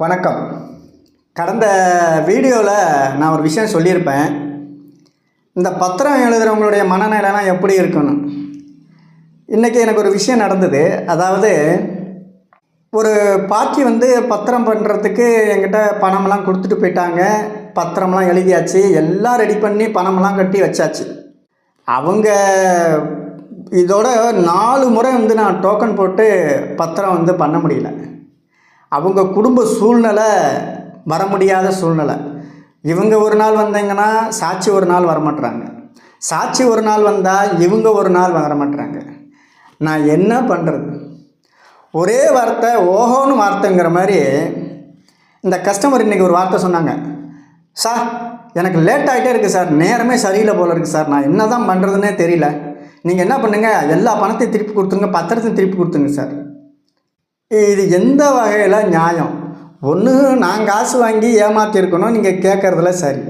வணக்கம். கடந்த வீடியோவில் நான் ஒரு விஷயம் சொல்லியிருப்பேன். இந்த பத்திரம் எழுதுகிறவங்களுடைய மனநிலைலாம் எப்படி இருக்கணும் இன்றைக்கி எனக்கு ஒரு விஷயம் நடந்தது. அதாவது ஒரு பாட்டி வந்து பத்திரம் பண்ணுறதுக்கு என்கிட்ட பணமெல்லாம் கொடுத்துட்டு போயிட்டாங்க. பத்திரம்லாம் எழுதியாச்சு. எல்லாம் ரெடி பண்ணி பணமெல்லாம் கட்டி வச்சாச்சு. அவங்க இதோட நாலு முறை வந்து நான் டோக்கன் போட்டு பத்திரம் வந்து பண்ண முடியல. அவங்க குடும்ப சூழ்நிலை வர முடியாத சூழ்நிலை. இவங்க ஒரு நாள் வந்தாங்கன்னா சாட்சி ஒரு நாள் வரமாட்டுறாங்க சாட்சி ஒரு நாள் வந்தால் இவங்க ஒரு நாள் வரமாட்றாங்க. நான் என்ன பண்ணுறது ஒரே வார்த்தை ஓஹோன்னு வார்த்தைங்கிற மாதிரி இந்த கஸ்டமர் இன்றைக்கி ஒரு வார்த்தை சொன்னாங்க. சார் எனக்கு லேட் ஆகிட்டே இருக்குது சார். நேரமே சரியில்லை போல இருக்குது சார். நான் என்ன தான் பண்ணுறதுனே தெரியல. நீங்கள் என்ன பண்ணுங்கள் எல்லா பணத்தையும் திருப்பி கொடுத்துருங்க. பத்திரத்தையும் திருப்பி கொடுத்துங்க சார். இது எந்த வகையில் நியாயம்? ஒன்று நான் காசு வாங்கி ஏமாற்றிருக்கணும் நீங்கள் கேட்குறதுல சரி.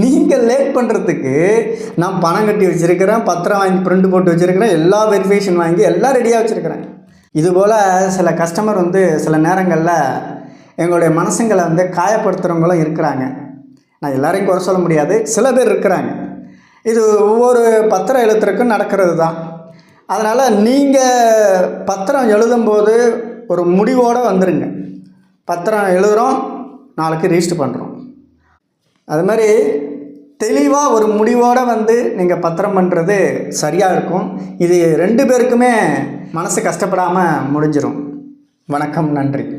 நீங்கள் லேட் பண்ணுறதுக்கு நான் பணம் கட்டி வச்சுருக்கிறேன் பத்திரம் வாங்கி பிரிண்ட் போட்டு வச்சுருக்கிறேன் எல்லா வெரிஃபிகேஷன் வாங்கி எல்லாம் ரெடியாக வச்சுருக்கிறேன். இதுபோல் சில கஸ்டமர் வந்து சில நேரங்களில் எங்களுடைய மனசுங்களை வந்து காயப்படுத்துகிறவங்களும் இருக்கிறாங்க. நான் எல்லாரையும் குறை சொல்ல முடியாது சில பேர் இருக்கிறாங்க. இது ஒவ்வொரு பத்திரம் எழுத்துறதுக்கும் நடக்கிறது தான் அதனால் நீங்கள் பத்திரம் எழுதும்போது ஒரு முடிவோடு வந்துடுங்க பத்திரம் எழுதுகிறோம் நாளைக்கு ரிஜிஸ்டர் பண்ணுறோம் அது மாதிரி தெளிவாக ஒரு முடிவோடு வந்து நீங்கள் பத்திரம் பண்ணுறது சரியாக இருக்கும். இது ரெண்டு பேருக்குமே மனசு கஷ்டப்படாமல் முடிஞ்சிடும் வணக்கம் நன்றி.